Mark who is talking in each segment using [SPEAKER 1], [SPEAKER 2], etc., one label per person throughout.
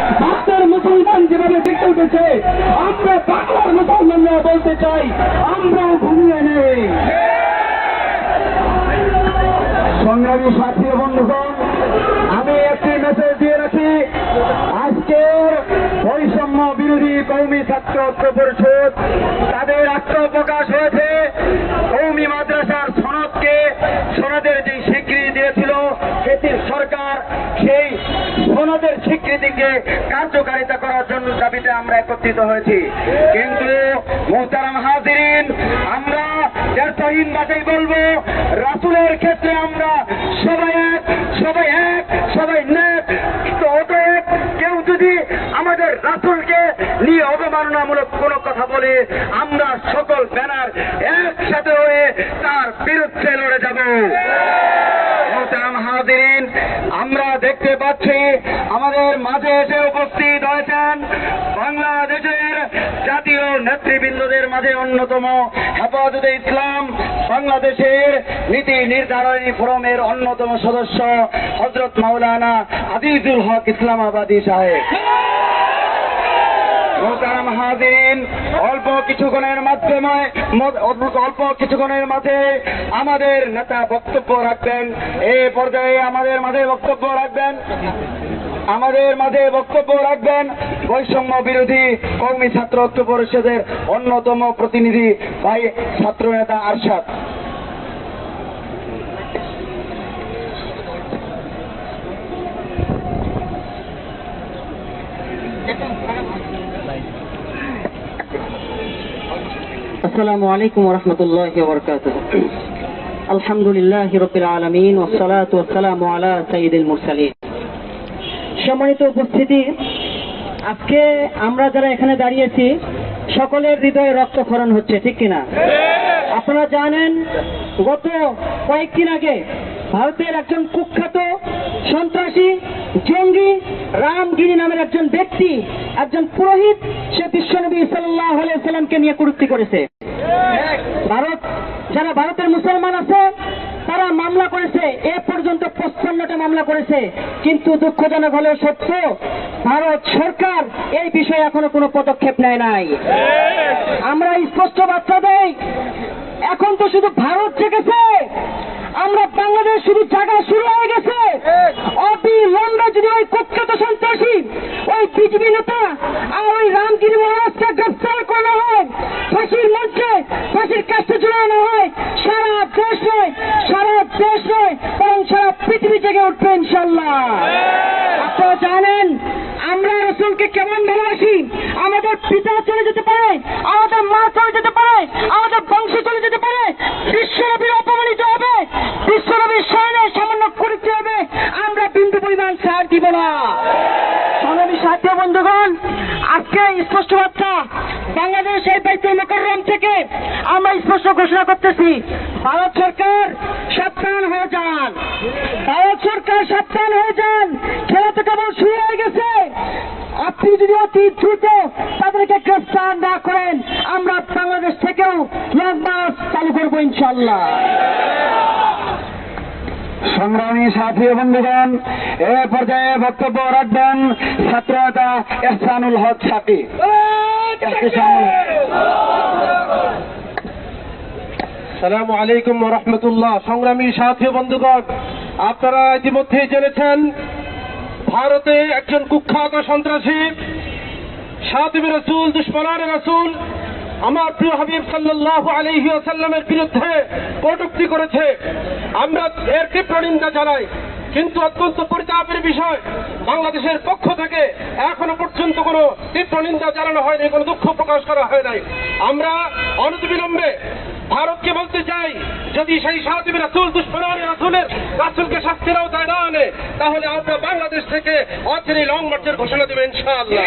[SPEAKER 1] ভারতের মুসলমান যেভাবে দেখতে উঠেছে, আমরা বাংলার মুসলমানরা বলতে চাই, আমরাও ঘুমিয়ে নেই। সংগ্রামী সাথী বন্ধুগণ, আমি একটি মেসেজ দিয়ে রাখি। আজকের বৈষম্য বিরোধী কৌমি ছাত্র ঐক্য পরিষদ তাদের আত্মপ্রকাশ হয়েছে। কৌমি মাদ্রাসার সনদকে সনদের যে স্বীকৃতি দিয়েছিল সেটির সরকার সেই সনদের স্বীকৃতিকে কার্যকারিতা করার জন্য দাবিতে আমরা একত্রিত হয়েছি। কিন্তু মোহতারাম হাজিরিন, আমরা ব্যর্থহীন ভাষাই বলব রাসুলের ক্ষেত্রে আমরা সবাই এক সবাই এক, সবাই নেক কেউ যদি আমাদের রাসুলকে নিয়ে অবমাননামূলক কোনো কথা বলে আমরা সকল ব্যানার একসাথে হয়ে তার বিরুদ্ধে লড়ে যাব। আমরা দেখতে পাচ্ছি আমাদের মাঝে এসে উপস্থিত হয়েছেন বাংলাদেশের জাতীয় নেতৃবৃন্দদের মাঝে অন্যতম হেফাজতে ইসলাম, বাংলাদেশের নীতি নির্ধারণী ফোরামের অন্যতম সদস্য হজরত মাওলানা আজিজুল হক ইসলামাবাদী সাহেব। মোহতারাম হাজিন অল্প কিছুক্ষণের মাধ্যমে অল্প কিছুক্ষণের মাঝে আমাদের নেতা বক্তব্য রাখবেন। এই পর্যায়ে আমাদের মাঝে বক্তব্য রাখবেন। আমাদের মাঝে বক্তব্য রাখবেন বৈষম্য বিরোধী কর্মী ছাত্র ঐক্য পরিষদের অন্যতম প্রতিনিধি ভাই ছাত্র নেতা আরশাদ
[SPEAKER 2] السلام عليكم ورحمة الله وبركاته الحمد لله رب العالمين والصلاة والسلام على سيد المرسلين সম্মানিত উপস্থিতি আজকে আমরা যারা এখানে দাঁড়িয়েছি সকলের হৃদয়ে রক্তক্ষরণ হচ্ছে ঠিক কিনা আপনারা জানেন গত কয়েকদিন আগে ভারতের একজন কুখ্যাত সন্ত্রাসী, জঙ্গি রামগিরি নামের একজন ব্যক্তি, একজন পুরোহিত, সে বিশ্বনবী সাল্লাহ সাল্লামকে নিয়ে কুরুক্তি করেছে। ভারত, যারা ভারতের মুসলমান আছে, তারা মামলা করেছে, এ পর্যন্ত পঞ্চান্নটা মামলা করেছে। কিন্তু দুঃখজনক হলেও সত্য, ভারত সরকার এই বিষয়ে এখনও কোনো পদক্ষেপ নেয় নাই। আমরা স্পষ্ট বার্তা দেই, এখন তো শুধু ভারত জেগেছে আমরা বাংলাদেশ শুধু জায়গা শুরু হয়ে গেছে। অবিলম্বে যদি ওই কুখ্যাত সন্ত্রাসী ওই বিজেপি নেতা আর ওই রামগিরি মহারাজকে গ্রেফতার করা হয় ফাঁসির মঞ্চে ফাঁসির কাছে ঝুলানো হয় সারা দেশ নয় সারা দেশ নয় বরং সারা পৃথিবী জেগে উঠবে ইনশাল্লাহ আপনারা জানেন আমরা রসুলকে কেমন ভালোবাসি আমাদের পিতা চলে যেতে পারে আমাদের মা চলে যেতে পারে আমাদের বংশ চলে যেতে পারে বিশ্বনবীর অপমানিত হবে বিশ্বনবীর শরণে সামান্য করতে হবে আমরা বিন্দু পরিমাণ ছাড় দিব না। সংগ্রামী সাথী বন্ধুগণ, আজকে স্পষ্ট বার্তা বাংলাদেশ এই বাইতুল মোকাররম থেকে আমরা স্পষ্ট ঘোষণা করতেছি, ভারত সরকার সাবধান হয়ে যান। ভারত সরকার সাবধান হয়ে যান। খেলা তো কেবল শুরু হয়ে গেছে। আপনি যদি অতি দ্রুত তাদেরকে গ্রেফতার না করেন, আমরা বাংলাদেশ থেকেও লং মার্চ চালু করব ইনশাল্লাহ।
[SPEAKER 1] সংগ্রামী সাথী বন্ধুগণ, এ পর্যায়ে বক্তব্য রাখবেন ছাত্র নেতা এহসানুল হক সাথী।
[SPEAKER 3] সালামু আলাইকুম রহমতুল্লাহ। সংগ্রামী সাথী বন্ধুগণ, আপনারা ইতিমধ্যে জেনেছেন, ভারতে একজন কুখ্যাত সন্ত্রাসী সাদিব রসুল, দুশ্মনার রসুল আমার প্রিয় হাবিব সাল্লাহ আলহি আসাল্লামের বিরুদ্ধে কটুক্তি করেছে। আমরা এর তীব্র জানাই, কিন্তু অত্যন্ত পরিতাপের বিষয়, বাংলাদেশের পক্ষ থেকে এখনও পর্যন্ত কোনো তীব্র নিন্দা জানানো হয়নি, কোনো দুঃখ প্রকাশ করা হয় নাই। আমরা অনতিবিলম্বে ভারতকে বলতে চাই, যদি সেই সাহায্যে রাসুল, দুশ্মনার রাসুলের রাসুলকে শাস্তির আওতায় না আনে, তাহলে আমরা বাংলাদেশ থেকে অচিরে লং মার্চের ঘোষণা দেবেন ইনশাআল্লাহ।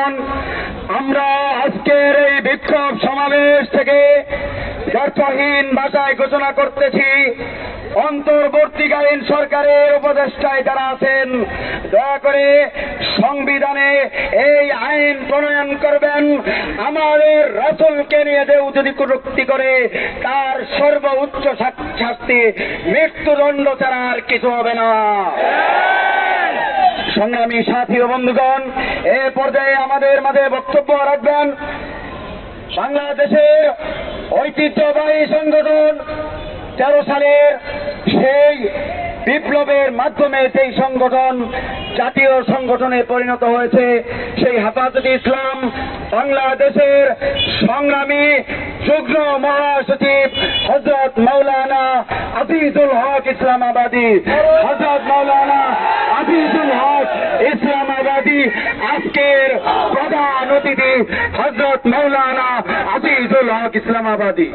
[SPEAKER 1] বিক্ষোভ সমাবেশ থেকে ব্যর্থহীন ভাষায় ঘোষণা করতেছি। অন্তর্বর্তীকালীন সরকারের উপদেষ্টায় যারা আছেন, দয়া করে সংবিধানে এই আইন প্রণয়ন করবেন। আমাদের রাসুলকে নিয়ে যে যদি কটুক্তি করে, তার সর্বোচ্চ শাস্তি, মৃত্যুদণ্ড ছাড়া আর কিছু হবে না। সংগ্রামী সাথী ও বন্ধুগণ, এ পর্যায়ে আমাদের মাঝে বক্তব্য রাখবেন। বাংলাদেশের ঐতিহ্যবাহী সংগঠন তেরো সালের সেই বিপ্লবের মাধ্যমে সেই সংগঠন, জাতীয় সংগঠনে পরিণত হয়েছে, সেই হেফাজতে ইসলাম বাংলাদেশের সংগ্রামী যুগ্ম মহাসচিব হজরত মৌলানা আজিজুল হক ইসলামাবাদী। হজরত মৌলানা আজিজুল হক ইসলামাবাদী আজকের প্রধান অতিথি হজরত মৌলানা আজিজুল হক ইসলামাবাদী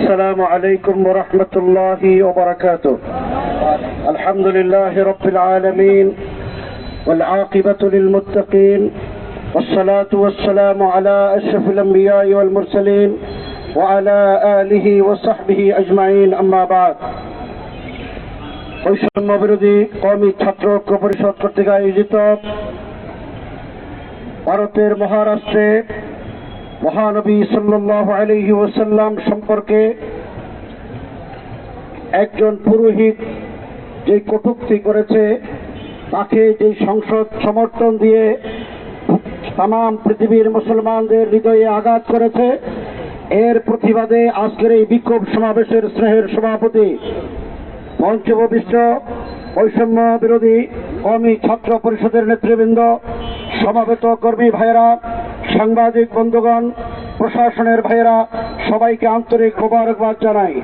[SPEAKER 4] السلام عليكم ورحمة الله وبركاته الحمد لله رب العالمين والعاقبة للمتقين والصلاة والسلام على أشرف الأنبياء والمرسلين وعلى آله وصحبه أجمعين أما بعد বৈষম্য বিরোধী কমি ছাত্র ঐক্য পরিষদ কর্তৃক আয়োজিত ভারতের মহারাষ্ট্রে মহানবী সাল্লাহ আলহি ওসাল্লাম সম্পর্কে একজন পুরোহিত যে কটূক্তি করেছে, তাকে যে সংসদ সমর্থন দিয়ে তাম পৃথিবীর মুসলমানদের হৃদয়ে আঘাত করেছে, এর প্রতিবাদে আজকের এই বিক্ষোভ সমাবেশের স্নেহের সভাপতি পঞ্চববিষ্ট বৈষম্য বিরোধী কমি ছাত্র পরিষদের নেতৃবৃন্দ, সমাবেত কর্মী ভাইয়েরা সাংবাদিক বন্ধুগণ, প্রশাসনের ভাইয়েরা, সবাইকে আন্তরিক মোবারকবাদ জানাই।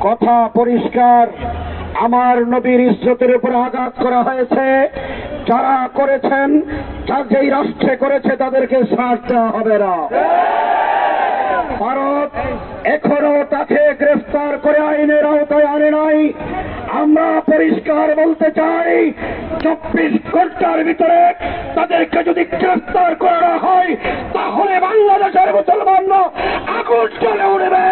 [SPEAKER 4] কথা পরিষ্কার, আমার নবীর ইজ্জতের উপর আঘাত করা হয়েছে। যারা করেছেন যা যেই রাষ্ট্রে করেছে, তাদেরকে ছাড় দেওয়া হবে না। ভারত এখনও তাকে গ্রেফতার করে আইনের আওতায় আনে নাই। আমরা পরিষ্কার বলতে চাই চব্বিশ ঘণ্টার ভিতরে তাদেরকে যদি গ্রেফতার করা হয়, তাহলে বাংলাদেশের মুসলমান আগুন চলে উঠবে।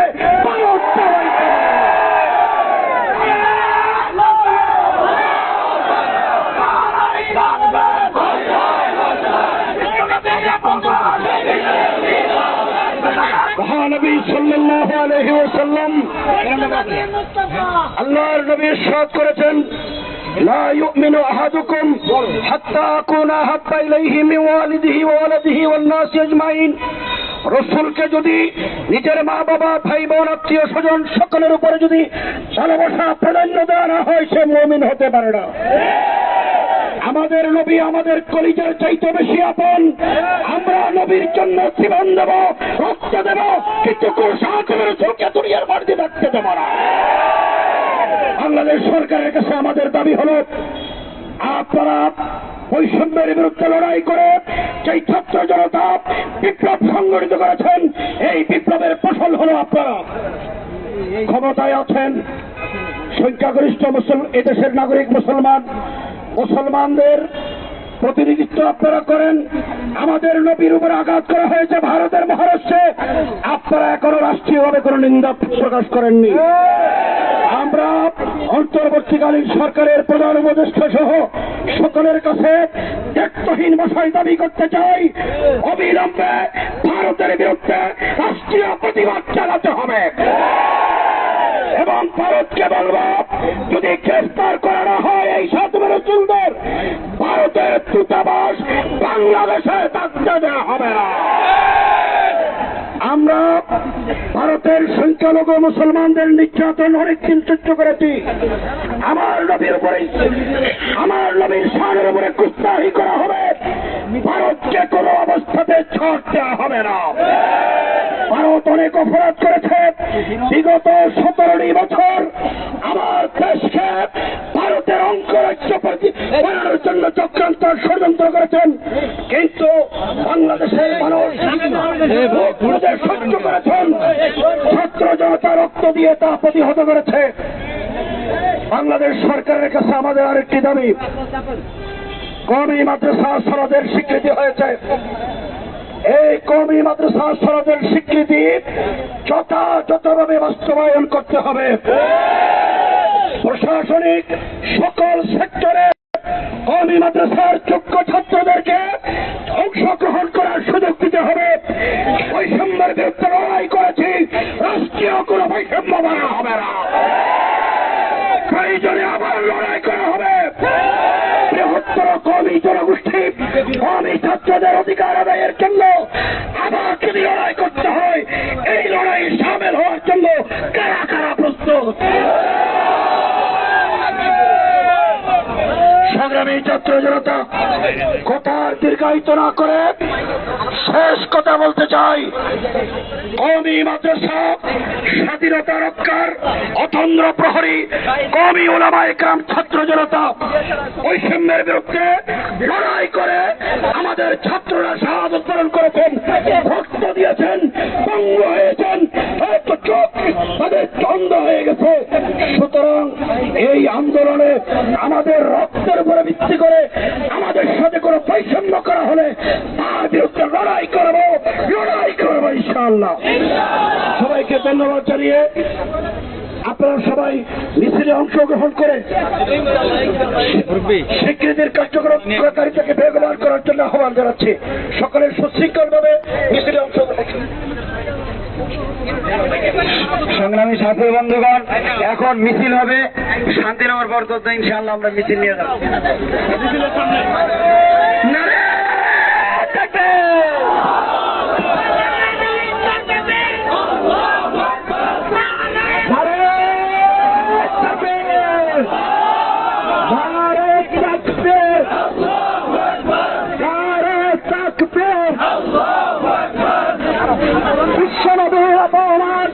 [SPEAKER 4] আল্লাহর নবী ইরশাদ করেছেন। لا يؤمن أحدكم حتى أكون أحب إليه من والده وولده والناس أجمعين রসুলকে যদি নিজের মা বাবা ভাই বোন আত্মীয় স্বজন সকলের উপরে যদি ভালোবাসা প্রাধান্য দেওয়া না হয় সে মমিন হতে পারে না আমাদের নবী আমাদের কলিজার চাইতে বেশি আপন আমরা নবীর জন্য জীবন দেব রক্ত দেব কিন্তু কুসাহসের চোখে দুনিয়ার মাটিতে থাকতে দেব না বাংলাদেশ সরকারের কাছে আমাদের দাবি হল, আপনারা বৈষম্যের বিরুদ্ধে লড়াই করে যেই ছাত্র জনতা বিপ্লব সংগঠিত করেছেন, এই বিপ্লবের ফসল হলো আপনারা। ক্ষমতায় আছেন সংখ্যাগরিষ্ঠ মুসল, এদেশের নাগরিক মুসলমান। মুসলমানদের প্রতিনিধিত্ব আপনারা করেন। আমাদের নবীর উপর আঘাত করা হয়েছে ভারতের মহারাষ্ট্রে। আপনারা এখনও রাষ্ট্রীয়ভাবে কোনো নিন্দা প্রকাশ করেননি। আমরা অন্তর্বর্তীকালীন সরকারের প্রধান উপদেষ্টা সহ সকলের কাছে দায়িত্বহীন ভাষায় দাবি করতে চাই। অবিলম্বে ভারতের বিরুদ্ধে রাষ্ট্রীয় প্রতিবাদ চালাতে হবে। এবং ভারতকে বলব, যদি গ্রেফতার করা না হয় এই সাতমের সুন্দর ভারতের দূতাবাস বাংলাদেশে থাকতে দেওয়া হবে না। আমরা ভারতের সংখ্যালঘু মুসলমানদের নির্যাতন অনেক সহ্য করেছি। আমার নবীর উপরে, আমার নবীর সারের উপরে কুস্তাহি করা হবে। ভারতকে কোনো অবস্থাতে ছাড় দেওয়া হবে না। ভারত অনেক অপরাধ করেছে। বিগত সতেরোটি বছর তা প্রতিহত করেছে। বাংলাদেশ সরকারের কাছে আমাদের আরেকটি দাবি। কমি মাদ্রাসা সনদের স্বীকৃতি হয়েছে। এই কমি মাদ্রাসা সনদের স্বীকৃতি যথাযথভাবে বাস্তবায়ন করতে হবে। প্রশাসনিক সকল সেক্টরে কমি মাদ্রাসার যোগ্য ছাত্রদেরকে অংশগ্রহণ করার সুযোগ দিতে হবে। বৈষম্যের বিরুদ্ধে লড়াই করেছি। রাষ্ট্রীয় কোনো বৈষম্য করা হবে না। প্রয়োজনে আবার লড়াই করা হবে। বৃহত্তর কমি জনগোষ্ঠী, কমি ছাত্রদের অধিকার আদায়ের জন্য আবার যদি লড়াই করতে হয়। এই লড়াই সামিল হওয়ার জন্য কারা কারা সংগ্রামী ছাত্র জনতা কথার দীর্ঘায়িত না করে শেষ কথা বলতে চাই। কমি মাদ্রাসা, স্বাধীনতা রক্ষার অতন্দ্র প্রহরী কমি ওলামা একরাম ছাত্র জনতা, বৈষম্যের বিরুদ্ধে লড়াই করে আমাদের ছাত্ররা শাহাদ উত্তোলন করেছেন রক্ত দিয়েছেন, পঙ্গ হয়েছেন তাদের চন্দ হয়ে গেছে। সুতরাং এই আন্দোলনে আমাদের রক্তের উপরে ভিত্তি করে আমাদের সাথে কোনো বৈষম্য করা হলে তার বিরুদ্ধে লড়াই করব লড়াই করব ইনশাআল্লাহ। সবাইকে ধন্যবাদ জানিয়ে আপনারা সবাই মিছিলে অংশগ্রহণ করে স্বীকৃতির কার্যক্রমকারিতাকে বেগবান করার জন্য আহ্বান জানাচ্ছি। সকলের সুশৃঙ্খল ভাবে মিছিলে অংশগ্রহণ
[SPEAKER 1] সংগ্রামী সাথী বন্ধুগণ এখন মিছিল হবে। শান্তিনগর বরদত্ত ইনশাআল্লাহ আমরা মিছিল নিয়ে যাব। বিশ্বনবীর অপমান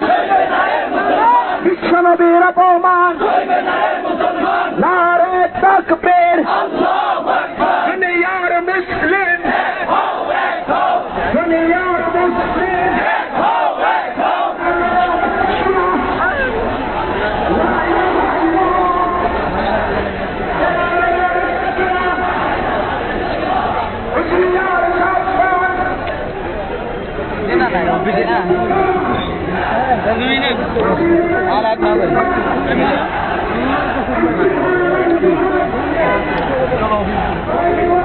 [SPEAKER 1] বিশ্বনবীর অপমান নারে তাকবীর দুনিয়ার মুসলিম দুনিয়ার মুসলিম Thank you.